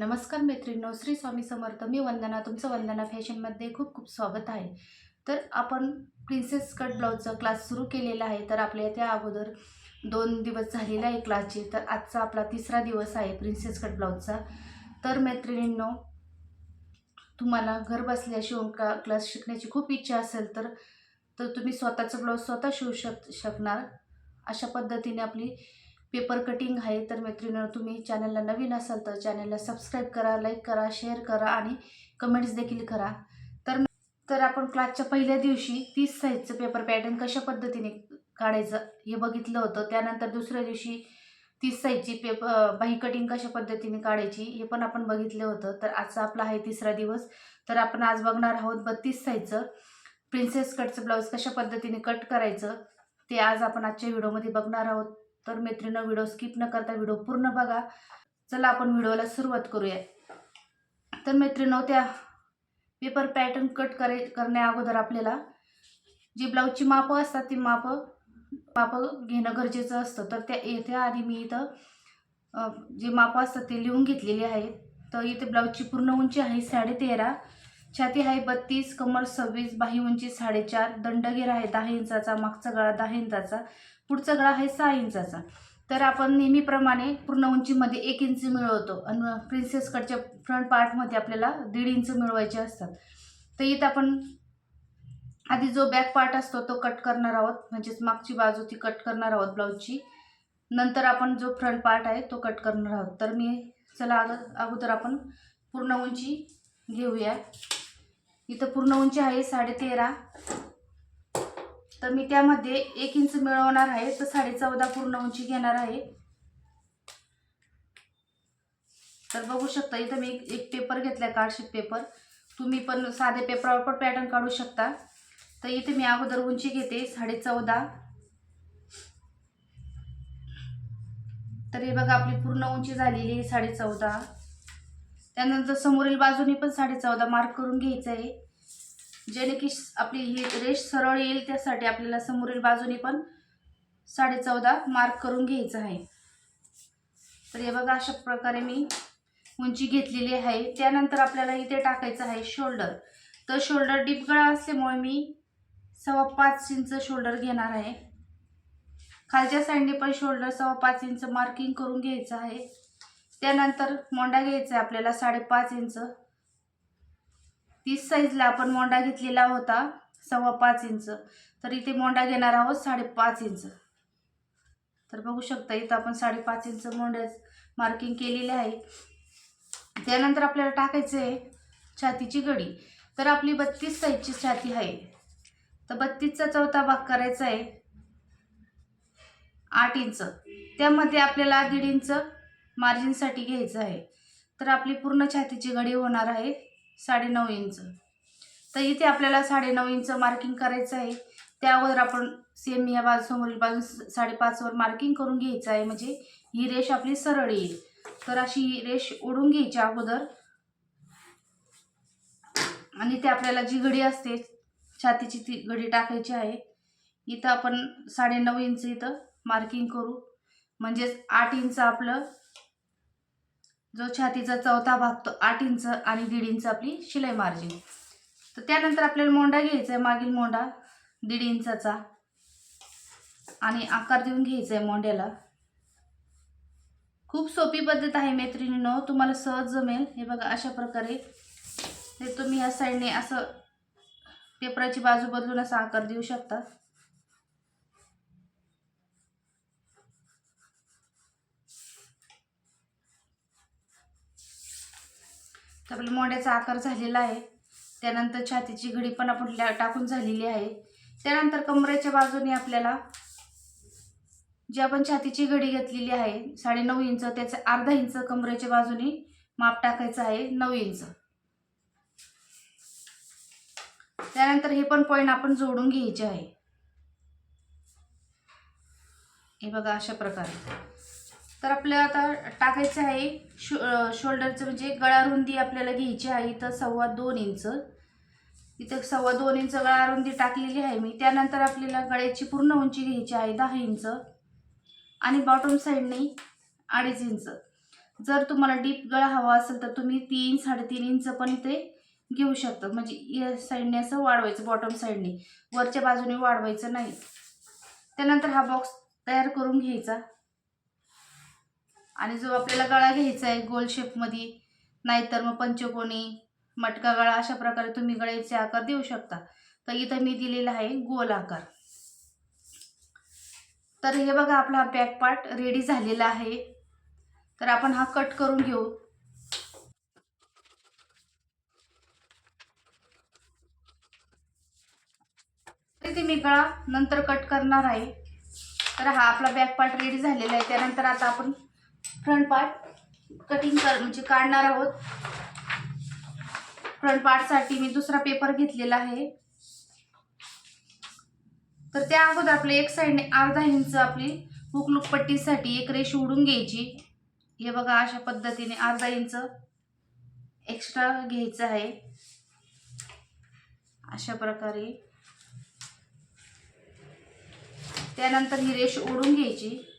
नमस्कार मैत्रिणींनो श्री स्वामी समर्थ मी वंदना तुमचं वंदना फॅशनमध्ये खूप खूप स्वागत आहे. तर आपण प्रिन्सेस कट ब्लाऊजचा क्लास सुरू केलेला आहे. तर आपल्या त्या अगोदर दोन दिवस झालेला आहे क्लासचे तर आजचा आपला तिसरा दिवस आहे प्रिन्सेस कट ब्लाऊजचा तर मैत्रिणींनो तुम्हाला घर बसल्या शिवून का क्लास शिकण्याची खूप इच्छा असेल तर तर तुम्ही स्वतःचं ब्लाऊज स्वतः शिवू शक शकणार. अशा पद्धतीने आपली पेपर कटिंग आहे तर मैत्रिणीनं तुम्ही चॅनलला नवीन असाल तर चॅनलला सबस्क्राईब करा लाईक करा शेअर करा आणि कमेंट्स देखील करा. तर तर आपण क्लासच्या पहिल्या दिवशी तीस साईजचं पेपर पॅटर्न कशा पद्धतीने काढायचं हे बघितलं होतं. त्यानंतर दुसऱ्या दिवशी तीस साईजची पेपर बाही कटिंग कशा पद्धतीने काढायची हे पण आपण बघितलं होतं. तर आजचा आपला आहे तिसरा दिवस. तर आपण आज बघणार आहोत बत्तीस साईजचं प्रिन्सेस कटचं ब्लाऊज कशा पद्धतीने कट करायचं ते आज आपण आजच्या व्हिडिओमध्ये बघणार आहोत. तर मैत्रिणी व्हिडिओ स्किप न करता व्हिडिओ पूर्ण बघा. चला आपण व्हिडिओला सुरुवात करूया. तर मैत्रिणी त्या पेपर पॅटर्न कट करे करण्या अगोदर आपल्याला जी ब्लाऊजची मापं असतात ती मापं मापं घेणं गरजेचं असतं. तर त्या येथे आधी मी इथं जे मापं असतात ते लिहून घेतलेली आहेत तर इथे ब्लाऊजची पूर्ण उंची आहे साडेतेरा. छाती आहे बत्तीस कमर सव्वीस बाही उंची साडेचार दंडगीर आहे दहा इंचाचा मागचा गळा दहा इंचाचा पुढचा गळा आहे सहा इंचाचा. तर आपण नेहमीप्रमाणे पूर्ण उंचीमध्ये एक इंच मिळवतो आणि प्रिन्सेस कटच्या फ्रंट पार्टमध्ये आपल्याला दीड इंच मिळवायचे असतात. तर इथं आपण आधी जो बॅक पार्ट असतो तो कट करणार आहोत. म्हणजेच मागची बाजू ती कट करणार आहोत ब्लाऊजची नंतर आपण जो फ्रंट पार्ट आहे तो कट करणार आहोत. तर मी चला अग अगोदर आपण पूर्ण उंची घेऊया. इथं पूर्ण उंची आहे साडेतेरा तर. मी त्यामध्ये एक इंच मिळवणार आहे तर साडे चौदा पूर्ण उंची घेणार आहे. तर बघू शकता इथं मी एक पेपर पेपर घेतलाय कार्डशीट पेपर तुम्ही पण साधे पेपरावर पण पॅटर्न काढू शकता. तर इथे मी अगोदर उंची घेते साडे चौदा. तर हे बघा आपली पूर्ण उंची झालेली आहे साडे चौदा. त्यानंतर समोरील बाजूने पण साडे चौदा मार्क करून घ्यायचं आहे. जेणे की आपली ही रेष सरळ येईल त्यासाठी आपल्याला समोरील बाजूने पण साडे चौदा मार्क करून घ्यायचं आहे. तर हे बघा अशा प्रकारे मी उंची घेतलेली आहे. त्यानंतर आपल्याला इथे टाकायचं आहे शोल्डर तर शोल्डर डीप गळा असल्यामुळे मी सव्वा पाच इंच शोल्डर घेणार आहे. खालच्या साईडने पण शोल्डर सव्वा पाच इंच मार्किंग करून घ्यायचं आहे. त्यानंतर मोंडा घ्यायचा आहे आपल्याला साडेपाच इंच. तीस साईजला आपण मोंडा घेतलेला होता सव्वा पाच इंच. तर इथे मोंडा घेणार आहोत साडेपाच इंच. तर बघू शकता इथं आपण साडेपाच इंच मोंड्या मार्किंग केलेले आहे. त्यानंतर आपल्याला टाकायचं आहे छातीची गडी तर आपली बत्तीस साईजची छाती आहे. तर बत्तीसचा चौथा भाग करायचा आहे आठ इंच. त्यामध्ये आपल्याला दीड इंच मार्जिनसाठी घ्यायचं आहे. तर आपली पूर्ण छातीची घडी होणार आहे साडेनऊ इंच. तर इथे आपल्याला साडेनऊ इंच मार्किंग करायचं आहे. त्यावर आपण सेम या बाजूसमोरील बाजू साडेपाचवर मार्किंग करून घ्यायचं आहे. म्हणजे ही रेष आपली सरळ येईल. तर अशी ही रेष ओढून घ्यायची अगोदर आणि ते आपल्याला जी घडी असते छातीची ती घडी टाकायची आहे. इथं आपण साडेनऊ इंच इथं मार्किंग करू. म्हणजेच आठ इंच आपलं जो छातीचा चौथा भाग तो आठ इंच आणि दीड इंच आपली शिलाई मार्जिन तर त्यानंतर आपल्याला मोंडा घ्यायचा आहे मागील मोंडा दीड इंचाचा. आणि आकार देऊन घ्यायचा आहे मोंड्याला खूप सोपी पद्धत आहे मैत्रिणीनो तुम्हाला सहज जमेल. हे बघा अशा प्रकारे हे तुम्ही या साईडने असं पेपराची बाजू बदलून असा आकार देऊ शकता. तर आपल्या मोंड्याचा आकार झालेला आहे. त्यानंतर छातीची घडी पण आपण टाकून झालेली आहे. त्यानंतर कमरेच्या बाजूने आपल्याला जी आपण छातीची घडी घेतलेली आहे साडेनऊ इंच त्याचं अर्धा इंच कमरेच्या बाजूने माप टाकायचं आहे नऊ इंच. त्यानंतर हे पण पॉईंट आपण जोडून घ्यायचे आहे. हे बघा अशा प्रकारे. तर आपल्याला आता टाकायचं आहे शो शोल्डरचं म्हणजे गळा रुंदी आपल्याला घ्यायची आहे इथं सव्वा दोन इंच. इथं सव्वा दोन इंच गळा रुंदी टाकलेली आहे मी. त्यानंतर आपल्याला गळ्याची पूर्ण उंची घ्यायची आहे दहा इंच. आणि बॉटम साईडने अडीच इंच. जर तुम्हाला डीप गळा हवा असेल तर तुम्ही तीन साडेतीन इंच पण ते घेऊ शकता. म्हणजे या साईडने असं वाढवायचं बॉटम साईडने वरच्या बाजूने वाढवायचं नाही. त्यानंतर हा बॉक्स तयार करून घ्यायचा. आणि जो आपल्याला गळा घ्यायचा आहे गोल शेपमध्ये नाहीतर मग पंचकोनी मटका गळा अशा प्रकारे तुम्ही गळ्याचे आकार देऊ शकता. तर इथं मी दिलेला आहे गोल आकार. तर हे बघा आपला बॅक पार्ट रेडी झालेला आहे. तर आपण हा कट करून घेऊ. ते मी गळा नंतर कट करणार आहे. तर हा आपला बॅक पार्ट रेडी झालेला आहे. त्यानंतर आता आपण फ्रंट पार्ट कटिंग कर म्हणजे काढणार आहोत. फ्रंट पार्टसाठी मी दुसरा पेपर घेतलेला आहे. तर त्या अगोदर आपलं एक साईडने अर्धा इंच आपली हुकलूक पट्टीसाठी एक रेष उडून घ्यायची. हे बघा अशा पद्धतीने अर्धा इंच एक्स्ट्रा घ्यायचं आहे. अशा प्रकारे. त्यानंतर ही रेष ओढून घ्यायची.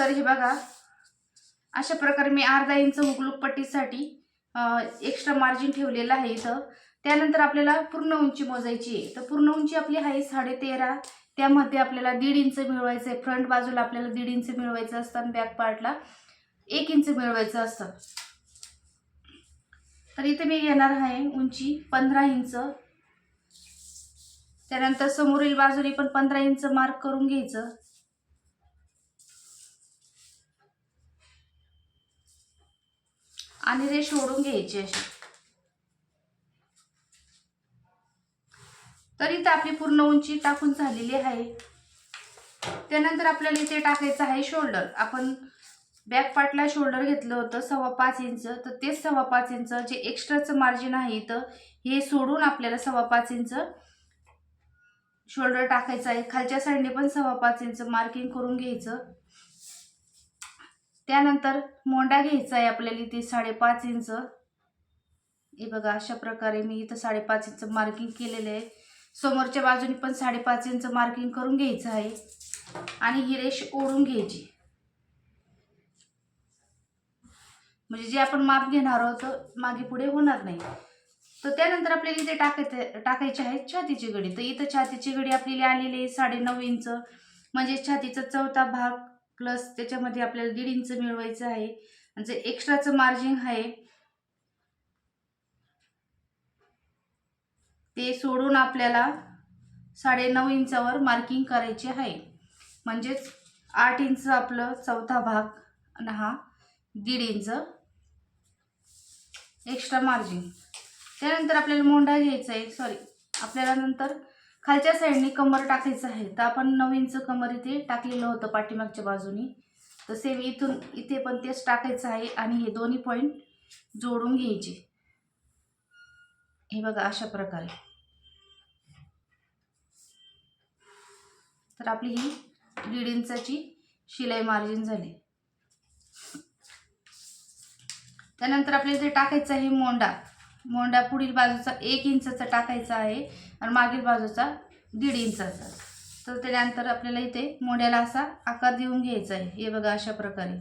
तर हे बघा. अशा प्रकारे मी अर्धा इंच हुकलूक पट्टीसाठी एक्स्ट्रा मार्जिन ठेवलेलं आहे इथं. त्यानंतर आपल्याला पूर्ण उंची मोजायची आहे. तर पूर्ण उंची आपली आहे साडे तेरा त्यामध्ये आपल्याला दीड इंच मिळवायचं आहे फ्रंट बाजूला आपल्याला दीड इंच मिळवायचं असतं आणि बॅक पार्टला एक इंच मिळवायचं असतं. तर इथे मी घेणार आहे उंची पंधरा इंच. त्यानंतर समोरील बाजूने पण पंधरा इंच मार्क करून घ्यायचं. आणि ते सोडून घ्यायचे असे. तर इथं आपली पूर्ण उंची टाकून झालेली आहे. त्यानंतर आपल्याला इथे टाकायचं आहे शोल्डर. आपण बॅक पार्टला शोल्डर घेतलं होतं सव्वा पाच इंच. तर तेच सव्वा पाच इंच जे एक्स्ट्राचं मार्जिन आहे इथं हे सोडून आपल्याला सव्वा पाच इंच शोल्डर टाकायचं आहे. खालच्या साईडने पण सव्वा पाच इंच मार्किंग करून घ्यायचं. त्यानंतर मोंडा घ्यायचा आहे आपल्याला इथे साडेपाच इंच. हे बघा अशा प्रकारे मी इथं साडेपाच इंच मार्किंग केलेलं आहे. समोरच्या बाजूने पण साडेपाच इंच मार्किंग करून घ्यायचं आहे. आणि ही रेष ओढून घ्यायची. म्हणजे जे आपण माप घेणार आहोत मागे पुढे होणार नाही. तर त्यानंतर आपल्याला इथे टाकायचं टाकायचे आहे छातीची गडी तर इथं छातीची गडी आपल्याला आलेली आहे साडेनऊ इंच. म्हणजे छातीचा चौथा भाग प्लस त्याच्यामध्ये आपल्याला दीड इंच मिळवायचं आहे. आणि जे एक्स्ट्राचं मार्जिन आहे. ते सोडून आपल्याला साडेनऊ इंचावर मार्किंग करायचे आहे. म्हणजेच आठ इंच आपलं चौथा भाग आणि हा दीड इंच एक्स्ट्रा मार्जिन. त्यानंतर आपल्याला मोंडा घ्यायचा आहे. सॉरी आपल्याला नंतर खालच्या साईडने कमर टाकायचं आहे. तर आपण नऊ इंच कमर इथे टाकलेलं होतं पाठीमागच्या बाजूनी. तर सेम इथून इथे पण तेच टाकायचं आहे आणि हे दोन्ही पॉईंट जोडून घ्यायचे. हे बघा अशा प्रकारे. तर आपली ही दीड इंचाची शिलाई मार्जिन झाली. त्यानंतर आपल्याला इथे टाकायचं आहे मोंडा. मोंडा पुढील बाजूचा एक इंचाचा टाकायचा आहे. आणि मागील बाजूचा दीड इंचाचा तर त्यानंतर आपल्याला इथे मोंड्याला असा आकार देऊन घ्यायचा आहे. हे बघा अशा प्रकारे.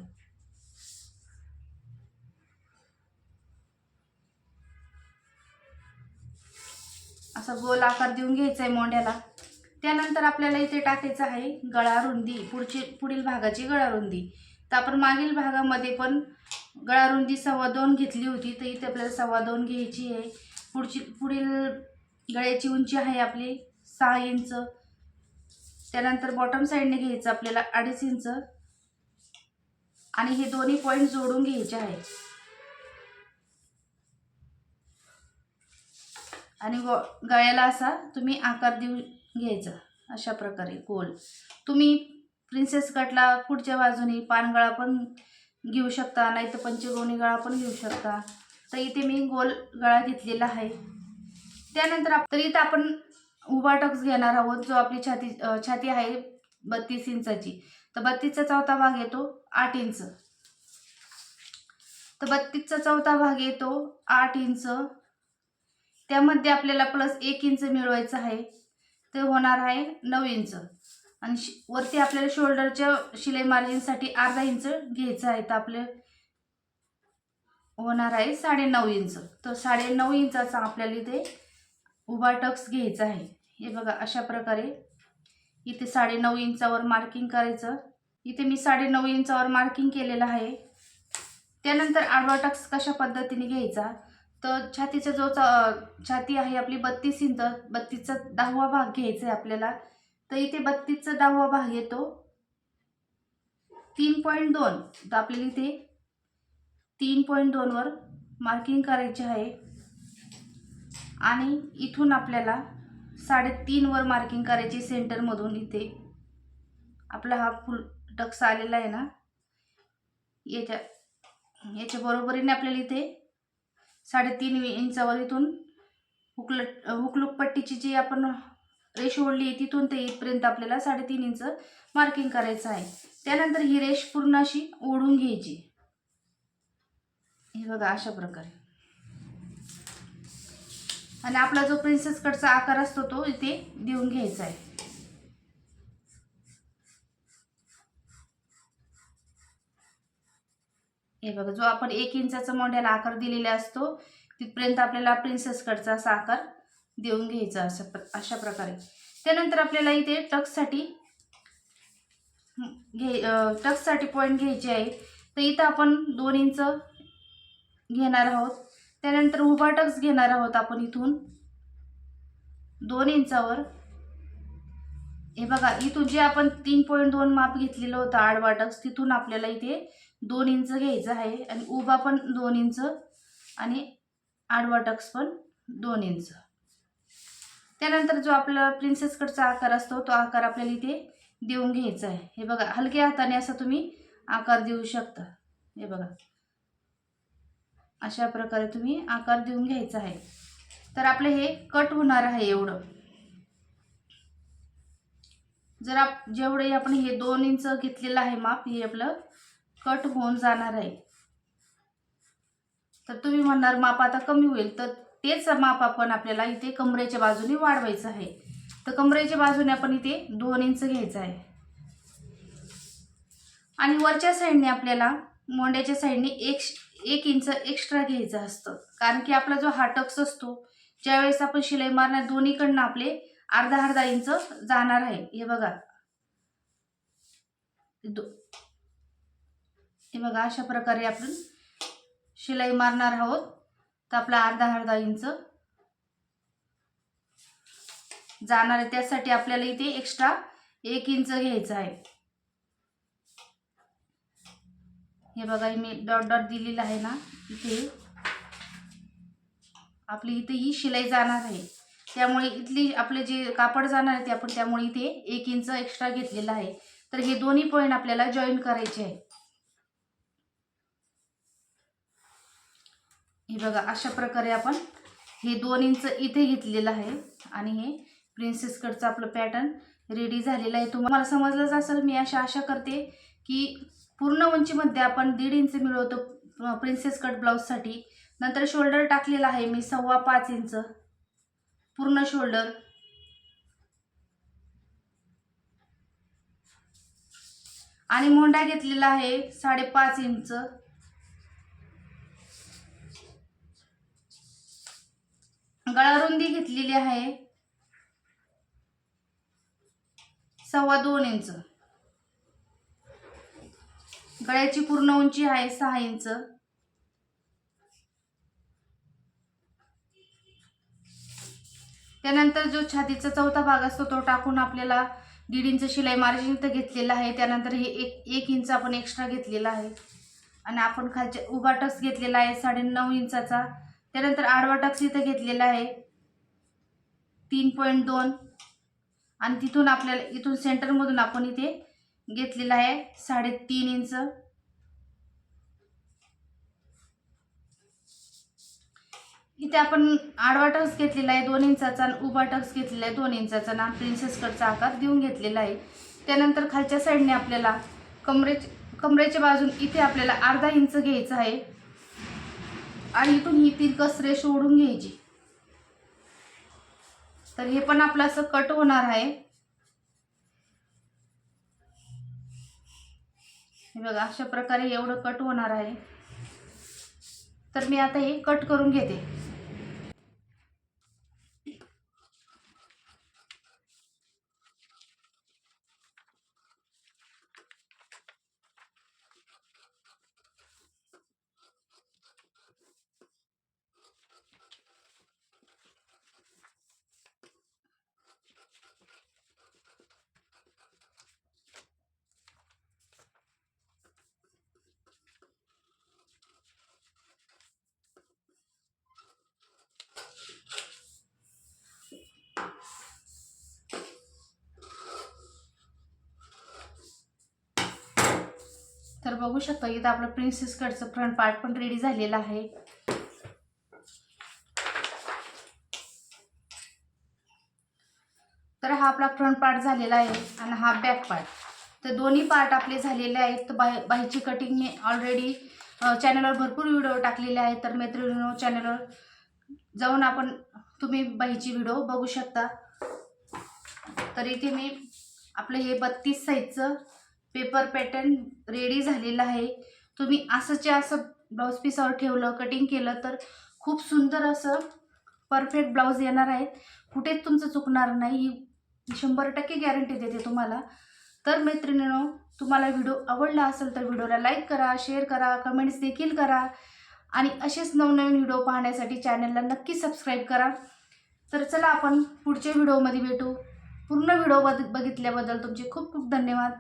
असा गोल आकार देऊन घ्यायचा आहे मोंड्याला. त्यानंतर आपल्याला इथे टाकायचं आहे गळा रुंदी पुढची पुढील भागाची गळा रुंदी. तर आपण मागील भागामध्ये पण गळा रुंदी सव्वा दोन घेतली होती. तर इथे आपल्याला सव्वा दोन घ्यायची आहे. पुढची पुढील गळ्याची उंची आहे आपली सहा इंच. त्यानंतर बॉटम साईडने घ्यायचं आपल्याला अडीच इंच. आणि हे दोन्ही पॉईंट जोडून घ्यायचे आहे. आणि गळ्याला असा तुम्ही आकार देऊ घ्यायचा. अशा प्रकारे गोल. तुम्ही प्रिन्सेस कटला पुढच्या बाजूने पानगळा पण घेऊ शकता नाही तर पंचगोणी गळा पण घेऊ शकता. तर इथे मी गोल गळा घेतलेला आहे. त्यानंतर तर इथं आपण उभा टक्स घेणार आहोत जो आपली छाती छाती आहे बत्तीस इंचाची. तर बत्तीसचा चौथा भाग येतो आठ इंच. तर बत्तीसचा चौथा भाग येतो आठ इंच. त्यामध्ये आपल्याला प्लस एक इंच मिळवायचं आहे. ते होणार आहे नऊ इंच. आणि शि वरती आपल्याला शोल्डरच्या शिलाई मार्जिनसाठी अर्धा इंच घ्यायचं आहे. तर आपले होणार आहे साडेनऊ इंच. तर साडेनऊ इंचाचा आपल्याला इथे उभा टक्स घ्यायचा आहे. हे बघा अशा प्रकारे इथे साडेनऊ इंचावर मार्किंग करायचं. इथे मी साडेनऊ इंचावर मार्किंग केलेलं आहे. त्यानंतर आडवा टक्स कशा पद्धतीने घ्यायचा? तर छातीचा जो चा- छाती आहे आपली बत्तीस इंच बत्तीसचा दहावा भाग घ्यायचा आहे आपल्याला. तर इथे बत्तीसचा दहावा भाग येतो. तीन पॉईंट दोन. तर आपल्याला इथे तीन पॉईंट दोनवर मार्किंग करायचे आहे. आणि इथून आपल्याला साडेतीनवर मार्किंग करायची सेंटरमधून इथे. आपला हा फुल टक्स आलेला आहे ना. याच्या याच्या बरोबरीने आपल्याला इथे साडेतीन इंचावर इथून हुकल हुकलूक पट्टीची जी आपण रेष ओढली आहे तिथून ते इथपर्यंत आपल्याला साडेतीन इंच मार्किंग करायचं आहे. त्यानंतर ही रेष पूर्ण अशी ओढून घ्यायची. हे बघा अशा प्रकारे. आणि आपला जो प्रिन्सेस कटचा आकार असतो तो इथे देऊन घ्यायचा आहे. हे बघा जो आपण एक इंचाचा मोंढ्याला आकार दिलेला असतो तिथपर्यंत आपल्याला प्रिन्सेस कटचा असा आकार देऊन घ्यायचा अशा प्र अशा प्रकारे. त्यानंतर आपल्याला इथे टक्ससाठी घे टक्ससाठी पॉईंट घ्यायचे आहे. तर इथं आपण दोन इंच घेणार आहोत. त्यानंतर उभा टक्स घेणार आहोत आपण इथून. दोन इंचावर. हे बघा इथून जे आपण तीन पॉईंट दोन माप घेतलेलं होतं आडवा टक्स तिथून आपल्याला इथे दोन इंच घ्यायचं आहे आणि उभा पण दोन इंच आणि आडवा टक्स पण दोन इंच. त्यानंतर जो आपला प्रिन्सेस कटचा आकार असतो तो आकार आपल्याला इथे देऊन घ्यायचा आहे. हे बघा हलक्या हाताने असा तुम्ही आकार देऊ शकता. हे बघा. अशा प्रकारे तुम्ही आकार देऊन घ्यायचा आहे. तर आपले हे कट होणार आहे एवढं. जर आप जेवढे आपण हे दोन इंच घेतलेलं आहे माप हे आपलं कट होऊन जाणार आहे. तर तुम्ही म्हणणार माप आता कमी होईल तर तेच माप आपण आपल्याला इथे कमरेच्या बाजूने वाढवायचं आहे. तर कमरेच्या बाजूने आपण इथे दोन इंच घ्यायचं आहे. आणि वरच्या साईडने आपल्याला मोंड्याच्या साईडने एक एक इंच एक्स्ट्रा घ्यायचं असतं. कारण की आपला जो हा टक्स असतो ज्यावेळेस आपण शिलाई मारणार दोन्हीकडनं आपले अर्धा अर्धा इंच जाणार आहे. हे बघा. दो हे बघा अशा प्रकारे आपण शिलाई मारणार आहोत. तर आपला अर्धा अर्धा इंच जाणार आहे. त्यासाठी आपल्याला इथे एक्स्ट्रा एक इंच घ्यायचं आहे. हे बघा मी डॉट डॉट दिलेलं आहे ना इथे. आपली इथे ही शिलाई जाणार आहे. त्यामुळे इथली आपले जे कापड जाणार आहे ते आपण त्यामुळे इथे एक इंच एक्स्ट्रा घेतलेलं आहे. तर हे दोन्ही पॉईंट आपल्याला जॉईन करायचे आहे. हे बघा अशा प्रकारे आपण हे दोन इंच इथे घेतलेलं आहे. आणि हे प्रिन्सेस कटचं आपलं पॅटर्न रेडी झालेलं आहे. तुम्हाला समजलंच असेल मी अशा आशा करते की पूर्ण उंचीमध्ये आपण दीड इंच मिळवतो प्रिन्सेस कट ब्लाऊजसाठी नंतर शोल्डर टाकलेला आहे मी सव्वा पाच इंच. पूर्ण शोल्डर आणि मोंडा घेतलेला आहे साडेपाच इंच. गळारुंदी घेतलेली आहे सव्वा दोन इंच. गळ्याची पूर्ण उंची आहे सहा इंच. त्यानंतर जो छातीचा चौथा भाग असतो तो टाकून आपल्याला दीड इंच शिलाई मार्जिन इथं घेतलेला आहे. त्यानंतर हे एक एक इंच आपण एक्स्ट्रा घेतलेला आहे. आणि आपण खालच्या उभा टक्स घेतलेला आहे साडे नऊ इंचाचा. त्यानंतर आडवा टक्स इथं घेतलेला आहे तीन पॉईंट दोन. आणि तिथून आपल्याला इथून सेंटरमधून आपण इथे घेतलेला आहे. साडेतीन इंच. इथे आपण आडवा टक्स घेतलेला आहे दोन इंचाचा आणि उभा टक्स घेतलेला आहे दोन इंचाचा ना प्रिन्सेस कटचा आकार देऊन घेतलेला आहे. त्यानंतर खालच्या साईडने आपल्याला कमरेच्या कमरेच्या बाजून इथे आपल्याला अर्धा इंच घ्यायचं आहे. आणि इथून ही तिरकस रेष ओढून घ्यायची. तर हे पण आपलं असं कट होणार आहे. हे बघा अशा प्रकारे एवढं कट होणार आहे. तर मी आता हे कट करून घेते. तर बघू शकता इथं आपलं प्रिन्सेस कटचं फ्रंट पार्ट पण रेडी झालेलं आहे. तर हा आपला फ्रंट पार्ट झालेला आहे आणि हा बॅक पार्ट तर दोन्ही पार्ट आपले झालेले आहेत. तर बाही बाहीची कटिंग मी ऑलरेडी चॅनलवर भरपूर व्हिडिओ टाकलेले आहेत. तर मैत्रिणीनो चॅनलवर जाऊन आपण तुम्ही बाईची व्हिडिओ बघू शकता. तर इथे मी आपलं हे बत्तीस साईजचं पेपर पॅटर्न रेडी झालेलं आहे. तुम्ही असंच्या असं ब्लाऊज पिसावर ठेवलं कटिंग केलं तर खूप सुंदर असं परफेक्ट ब्लाऊज येणार आहेत कुठेच तुमचं चुकणार नाही. ही शंभर टक्के गॅरंटी देते तुम्हाला. तर मैत्रिणीनो तुम्हाला व्हिडिओ आवडला असेल तर व्हिडिओला लाईक करा शेअर करा कमेंट्स देखील करा. आणि असेच नवनवीन व्हिडिओ पाहण्यासाठी चॅनलला नक्की सबस्क्राईब करा. तर चला आपण पुढच्या व्हिडिओमध्ये भेटू. पूर्ण व्हिडिओ बघ बघितल्याबद्दल तुमचे खूप खूप धन्यवाद.